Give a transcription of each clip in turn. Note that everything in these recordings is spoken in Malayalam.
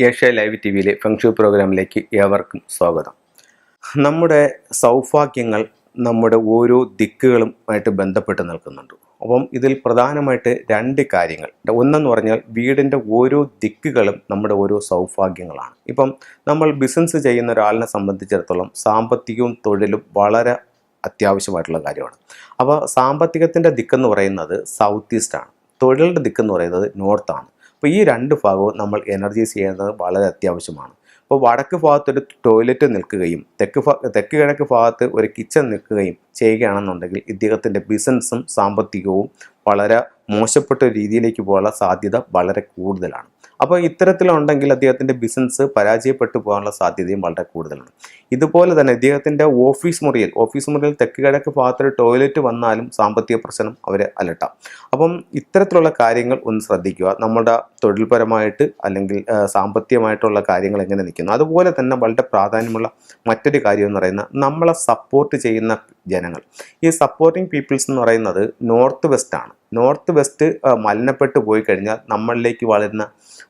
ഏഷ്യ ലൈവ് ടി വിയിലെ ഫെങ്ഷു പ്രോഗ്രാമിലേക്ക് ഏവർക്കും സ്വാഗതം. നമ്മുടെ സൗഭാഗ്യങ്ങൾ നമ്മുടെ ഓരോ ദിക്കുകളും ആയിട്ട് ബന്ധപ്പെട്ട് നിൽക്കുന്നുണ്ട്. അപ്പം ഇതിൽ പ്രധാനമായിട്ട് രണ്ട് കാര്യങ്ങൾ. ഒന്നെന്ന് പറഞ്ഞാൽ വീടിന്റെ ഓരോ ദിക്കുകളും നമ്മുടെ ഓരോ സൗഭാഗ്യങ്ങളാണ്. ഇപ്പം നമ്മൾ ബിസിനസ് ചെയ്യുന്ന ഒരാളിനെ സംബന്ധിച്ചിടത്തോളം സാമ്പത്തികവും തൊഴിലും വളരെ അത്യാവശ്യമായിട്ടുള്ള കാര്യമാണ്. അപ്പോൾ സാമ്പത്തികത്തിന്റെ ദിക്കെന്ന് പറയുന്നത് സൗത്ത് ഈസ്റ്റാണ് തൊഴിലിന്റെ ദിക്കെന്ന് പറയുന്നത് നോർത്താണ് അപ്പോൾ ഈ രണ്ട് ഭാഗവും നമ്മൾ എനർജൈസ് ചെയ്യുന്നത് വളരെ അത്യാവശ്യമാണ്. അപ്പോൾ വടക്ക് ഭാഗത്തൊരു ടോയ്ലറ്റ് നിൽക്കുകയും തെക്ക് തെക്ക് കിഴക്ക് ഭാഗത്ത് ഒരു കിച്ചൺ നിൽക്കുകയും ചെയ്യുകയാണെന്നുണ്ടെങ്കിൽ ഇദ്ദേഹത്തിന്റെ ബിസിനസ്സും സാമ്പത്തികവും വളരെ മോശപ്പെട്ട രീതിയിലേക്ക് പോകാനുള്ള സാധ്യത വളരെ കൂടുതലാണ്. അപ്പോൾ ഇത്തരത്തിലുണ്ടെങ്കിൽ അദ്ദേഹത്തിന്റെ ബിസിനസ് പരാജയപ്പെട്ടു പോകാനുള്ള സാധ്യതയും വളരെ കൂടുതലാണ്. ഇതുപോലെ തന്നെ അദ്ദേഹത്തിന്റെ ഓഫീസ് മുറിയിൽ ഓഫീസ് മുറിയിൽ തെക്ക് കിഴക്ക് ഭാഗത്തൊരു ടോയ്ലറ്റ് വന്നാലും സാമ്പത്തിക പ്രശ്നം അവരെ അലട്ടാം. അപ്പം ഇത്തരത്തിലുള്ള കാര്യങ്ങൾ ഒന്ന് ശ്രദ്ധിക്കുക. നമ്മുടെ തൊഴിൽപരമായിട്ട് അല്ലെങ്കിൽ സാമ്പത്തികമായിട്ടുള്ള കാര്യങ്ങൾ എങ്ങനെ നിൽക്കുന്നു? അതുപോലെ തന്നെ വളരെ പ്രാധാന്യമുള്ള മറ്റൊരു കാര്യം എന്ന് പറയുന്നത് നമ്മളെ സപ്പോർട്ട് ചെയ്യുന്ന ജനങ്ങൾ. ഈ സപ്പോർട്ടിംഗ് പീപ്പിൾസ് എന്ന് പറയുന്നത് നോർത്ത് വെസ്റ്റ് ആണ്. നോർത്ത് വെസ്റ്റ് മലിനപ്പെട്ട് പോയി കഴിഞ്ഞാൽ നമ്മളിലേക്ക് വളരുന്ന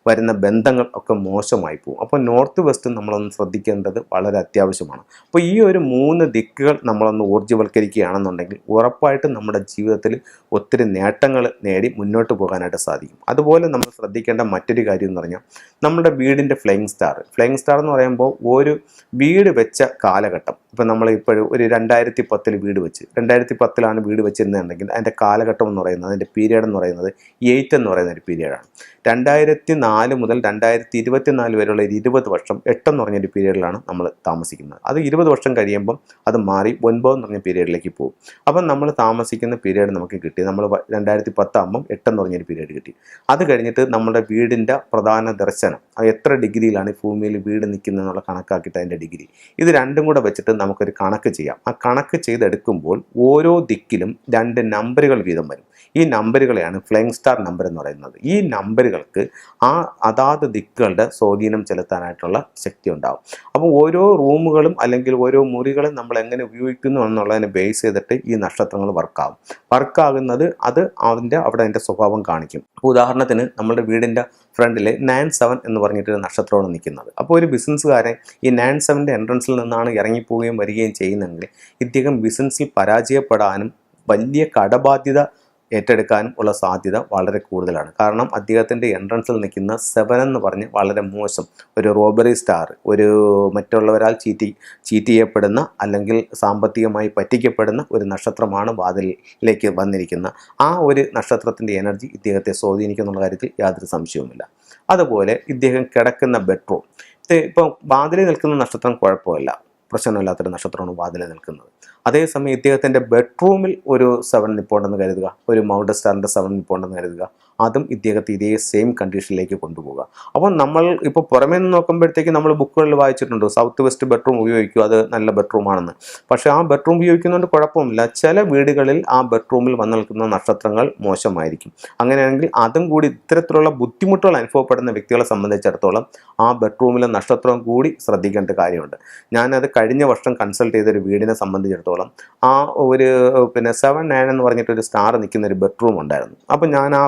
വരുന്ന ബന്ധങ്ങൾ ഒക്കെ മോശമായി പോകും. അപ്പോൾ നോർത്ത് വെസ്റ്റ് നമ്മളൊന്ന് ശ്രദ്ധിക്കേണ്ടത് വളരെ അത്യാവശ്യമാണ്. അപ്പോൾ ഈ ഒരു മൂന്ന് ദിക്കുകൾ നമ്മളൊന്ന് ഊർജവൽക്കരിക്കുകയാണെന്നുണ്ടെങ്കിൽ ഉറപ്പായിട്ടും നമ്മുടെ ജീവിതത്തിൽ ഒത്തിരി നേട്ടങ്ങൾ നേടി മുന്നോട്ട് പോകാനായിട്ട് സാധിക്കും. അതുപോലെ നമ്മൾ ശ്രദ്ധിക്കേണ്ട മറ്റൊരു കാര്യം എന്ന് പറഞ്ഞാൽ നമ്മുടെ വീടിന്റെ ഫ്ലൈങ് സ്റ്റാർ ഫ്ലൈങ് സ്റ്റാർ എന്ന് പറയുമ്പോൾ ഒരു വീട് വെച്ച കാലഘട്ടം. ഇപ്പോൾ നമ്മൾ ഇപ്പോഴും ഒരു രണ്ടായിരത്തി പത്തിൽ വീട് വെച്ച്. രണ്ടായിരത്തി പത്തിലാണ് വീട് വെച്ചിരുന്നുണ്ടെങ്കിൽ അതിന്റെ കാലഘട്ടം എന്ന് പറയുന്നത് അതിന്റെ പീരീഡ് എന്ന് പറയുന്നത് എയ്റ്റ് എന്ന് പറയുന്ന ഒരു പീരീഡാണ് രണ്ടായിരത്തി നാല് മുതൽ രണ്ടായിരത്തി ഇരുപത്തി നാല് വരെയുള്ള ഒരു ഇരുപത് വർഷം എട്ടെന്ന് പറഞ്ഞൊരു പീരീഡിലാണ് നമ്മൾ താമസിക്കുന്നത്. അത് ഇരുപത് വർഷം കഴിയുമ്പം അത് മാറി ഒൻപതെന്ന് പറഞ്ഞ പീരീഡിലേക്ക് പോകും. അപ്പം നമ്മൾ താമസിക്കുന്ന പീരീഡ് നമുക്ക് കിട്ടി. നമ്മൾ രണ്ടായിരത്തി പത്താകുമ്പം എട്ടെന്ന് പറഞ്ഞൊരു പീരീഡ് കിട്ടി. അത് കഴിഞ്ഞിട്ട് നമ്മുടെ വീടിന്റെ പ്രധാന ദർശനം അത് എത്ര ഡിഗ്രിയിലാണ് ഈ ഭൂമിയിൽ വീട് നിൽക്കുന്നതെന്നുള്ള കണക്കാക്കിയിട്ട് അതിന്റെ ഡിഗ്രി. ഇത് രണ്ടും കൂടെ വെച്ചിട്ട് നമുക്കൊരു കണക്ക് ചെയ്യാം. ആ കണക്ക് ചെയ്തെടുക്കുമ്പോൾ ഓരോ ദിക്കിലും രണ്ട് നമ്പറുകൾ വീതം വരും. ഈ നമ്പറുകളെയാണ് ഫ്ലൈങ് സ്റ്റാർ നമ്പർ എന്ന് പറയുന്നത്. ഈ നമ്പറുകൾക്ക് ആ അതാത് ദിക്കുകളുടെ സ്വാധീനം ചെലുത്താനായിട്ടുള്ള ശക്തി ഉണ്ടാകും അപ്പോൾ ഓരോ റൂമുകളും അല്ലെങ്കിൽ ഓരോ മുറികളും നമ്മൾ എങ്ങനെ ഉപയോഗിക്കുന്നു എന്നുള്ളതിനെ ബേസ് ചെയ്തിട്ട് ഈ നക്ഷത്രങ്ങൾ വർക്കാകും വർക്കാകുന്നത് അത് അതിന്റെ അവിടെ അതിന്റെ സ്വഭാവം കാണിക്കും. അപ്പോൾ ഉദാഹരണത്തിന് നമ്മുടെ വീടിന്റെ ഫ്രണ്ടിൽ നയൻ സെവൻ എന്ന് പറഞ്ഞിട്ട് നക്ഷത്രമാണ് നിൽക്കുന്നത്. അപ്പോൾ ഒരു ബിസിനസ്സുകാരൻ ഈ നയൻ സെവന്റെ എൻട്രൻസിൽ നിന്നാണ് ഇറങ്ങിപ്പോവുകയും വരികയും ചെയ്യുന്നതെങ്കിൽ ഇദ്ദേഹം ബിസിനസ്സിൽ പരാജയപ്പെടാനും വലിയ കടബാധ്യത ഏറ്റെടുക്കാനും ഉള്ള സാധ്യത വളരെ കൂടുതലാണ്. കാരണം അദ്ദേഹത്തിന്റെ എൻട്രൻസിൽ നിൽക്കുന്ന സെവൻ എന്ന് പറഞ്ഞ് വളരെ മോശം ഒരു റോബറി സ്റ്റാർ ഒരു മറ്റുള്ളവരാൽ ചീറ്റി ചീറ്റ് ചെയ്യപ്പെടുന്ന അല്ലെങ്കിൽ സാമ്പത്തികമായി പറ്റിക്കപ്പെടുന്ന ഒരു നക്ഷത്രമാണ് വാതിലിലേക്ക് വന്നിരിക്കുന്ന ആ ഒരു നക്ഷത്രത്തിന്റെ എനർജി ഇദ്ദേഹത്തെ സ്വാധീനിക്കുന്നുള്ള കാര്യത്തിൽ യാതൊരു സംശയവുമില്ല. അതുപോലെ ഇദ്ദേഹം കിടക്കുന്ന ബെഡ്റൂം. ഇപ്പം വാതിലിൽ നിൽക്കുന്ന നക്ഷത്രം കുഴപ്പമില്ല. പ്രശ്നമില്ലാത്തൊരു നക്ഷത്രമാണ് വാതിലിൽ നിൽക്കുന്നത്. അതേസമയം ഇദ്ദേഹത്തിന്റെ ബെഡ്റൂമിൽ ഒരു സെവൻ നിപ്പോണ്ടെന്ന് കരുതുക. ഒരു മൗണ്ട് സ്റ്റാറിന്റെ സെവൻ നിപ്പോണ്ടെന്ന് കരുതുക. അതും ഇദ്ദേഹത്തെ ഇതേ സെയിം കണ്ടീഷനിലേക്ക് കൊണ്ടുപോകുക അപ്പോൾ നമ്മൾ ഇപ്പോൾ പുറമേ നിന്ന് നോക്കുമ്പോഴത്തേക്ക് നമ്മൾ ബുക്കുകളിൽ വായിച്ചിട്ടുണ്ട്. സൗത്ത് വെസ്റ്റ് ബെഡ്റൂം ഉപയോഗിക്കുക അത് നല്ല ബെഡ്റൂമാണെന്ന് പക്ഷേ ആ ബെഡ്റൂം ഉപയോഗിക്കുന്നതുകൊണ്ട് കുഴപ്പമില്ല ചില വീടുകളിൽ ആ ബെഡ്റൂമിൽ വന്നു നിൽക്കുന്ന നക്ഷത്രങ്ങൾ മോശമായിരിക്കും. അങ്ങനെയാണെങ്കിൽ അതും കൂടി ഇത്തരത്തിലുള്ള ബുദ്ധിമുട്ടുകൾ അനുഭവപ്പെടുന്ന വ്യക്തികളെ സംബന്ധിച്ചിടത്തോളം ആ ബെഡ്റൂമിലെ നക്ഷത്രം കൂടി ശ്രദ്ധിക്കേണ്ട കാര്യമുണ്ട്. ഞാനത് കഴിഞ്ഞ വർഷം കൺസൾട്ട് ചെയ്തൊരു വീടിനെ സംബന്ധിച്ചിടത്തോളം ആ ഒരു പിന്നെ സെവൻ നയൻ എന്ന് പറഞ്ഞിട്ട് ഒരു സ്റ്റാർ നിൽക്കുന്ന ഒരു ബെഡ്റൂം ഉണ്ടായിരുന്നു. അപ്പോൾ ഞാൻ ആ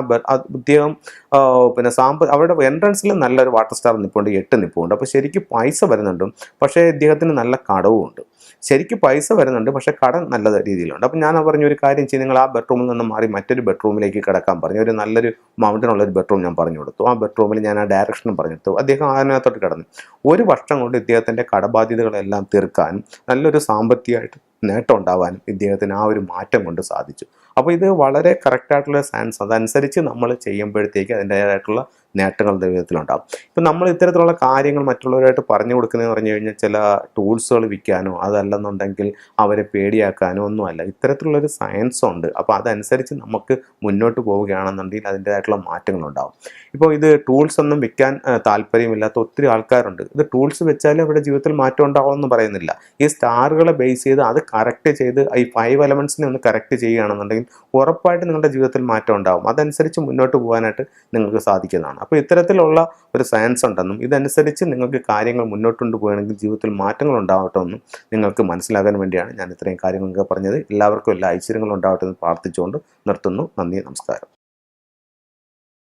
ആ പിന്നെ സാമ്പ അവരുടെ എൻട്രൻസിൽ നല്ലൊരു വാട്ടർ സ്റ്റാർ നിൽപ്പുണ്ട് എട്ട് നിൽപ്പുണ്ട് അപ്പോൾ ശരിക്കും പൈസ വരുന്നുണ്ട് പക്ഷേ ഇദ്ദേഹത്തിന് നല്ല കടവും ഉണ്ട് ശരിക്കും പൈസ വരുന്നുണ്ട് പക്ഷേ കടം നല്ല രീതിയിലുണ്ട്. അപ്പം ഞാൻ പറഞ്ഞു ഒരു കാര്യം ചെയ്യും നിങ്ങൾ ആ ബെഡ്റൂമിൽ നിന്ന് മാറി മറ്റൊരു ബെഡ്റൂമിലേക്ക് കിടക്കാൻ പറഞ്ഞു. ഒരു നല്ലൊരു മൗണ്ടനുള്ള ഒരു ബെഡ്റൂം ഞാൻ പറഞ്ഞു കൊടുത്തു. ആ ബെഡ്റൂമിൽ ഞാൻ ആ ഡയറക്ഷനും പറഞ്ഞു കൊടുത്തു അദ്ദേഹം അതിനകത്തോട്ട് കിടന്നു. ഒരു വർഷം കൊണ്ട് ഇദ്ദേഹത്തിന്റെ കടബാധ്യതകളെല്ലാം തീർക്കാനും നല്ലൊരു സാമ്പത്തികമായിട്ട് നേട്ടം ഉണ്ടാവാനും ഇദ്ദേഹത്തിന് ആ ഒരു മാറ്റം കൊണ്ട് സാധിച്ചു. അപ്പോൾ ഇത് വളരെ കറക്റ്റായിട്ടുള്ള സയൻസ് അതനുസരിച്ച് നമ്മൾ ചെയ്യുമ്പോഴത്തേക്ക് അതിന്റേതായിട്ടുള്ള നേട്ടങ്ങൾ ജീവിതത്തിലുണ്ടാകും ഇപ്പം നമ്മൾ ഇത്തരത്തിലുള്ള കാര്യങ്ങൾ മറ്റുള്ളവരായിട്ട് പറഞ്ഞു കൊടുക്കുന്നതെന്ന് പറഞ്ഞു കഴിഞ്ഞാൽ ചില ടൂൾസുകൾ വിൽക്കാനോ അതല്ലെന്നുണ്ടെങ്കിൽ അവരെ പേടിയാക്കാനോ ഒന്നുമല്ല. ഇത്തരത്തിലുള്ളൊരു സയൻസ് ഉണ്ട്. അപ്പോൾ അതനുസരിച്ച് നമുക്ക് മുന്നോട്ട് പോവുകയാണെന്നുണ്ടെങ്കിൽ അതിന്റേതായിട്ടുള്ള മാറ്റങ്ങളുണ്ടാകും ഇപ്പോൾ ഇത് ടൂൾസ് ഒന്നും വിൽക്കാൻ താല്പര്യമില്ലാത്ത ഒത്തിരി ആൾക്കാരുണ്ട്. ഇത് ടൂൾസ് വെച്ചാൽ അവരുടെ ജീവിതത്തിൽ മാറ്റം ഉണ്ടാവുമെന്ന് പറയുന്നില്ല. ഈ സ്റ്റാറുകളെ ബേസ് ചെയ്ത് അത് കറക്റ്റ് ചെയ്ത് ഈ ഫൈവ് എലമെൻസിനെ ഒന്ന് കറക്റ്റ് ചെയ്യുകയാണെന്നുണ്ടെങ്കിൽ ഉറപ്പായിട്ട് നിങ്ങളുടെ ജീവിതത്തിൽ മാറ്റം ഉണ്ടാകും അതനുസരിച്ച് മുന്നോട്ട് പോകാനായിട്ട് നിങ്ങൾക്ക് സാധിക്കുന്നതാണ്. അപ്പോൾ ഇത്തരത്തിലുള്ള ഒരു സയൻസ് ഉണ്ടെന്നും ഇതനുസരിച്ച് നിങ്ങൾക്ക് കാര്യങ്ങൾ മുന്നോട്ട് കൊണ്ടുപോകണമെങ്കിൽ ജീവിതത്തിൽ മാറ്റങ്ങൾ ഉണ്ടാവട്ടെ എന്നും നിങ്ങൾക്ക് മനസ്സിലാകാൻ വേണ്ടിയാണ് ഞാൻ ഇത്രയും കാര്യങ്ങളൊക്കെ പറഞ്ഞത്. എല്ലാവർക്കും എല്ലാ ഐശ്വര്യങ്ങളും ഉണ്ടാവട്ടെ എന്ന് പ്രാർത്ഥിച്ചുകൊണ്ട് നിർത്തുന്നു. നന്ദി നമസ്കാരം.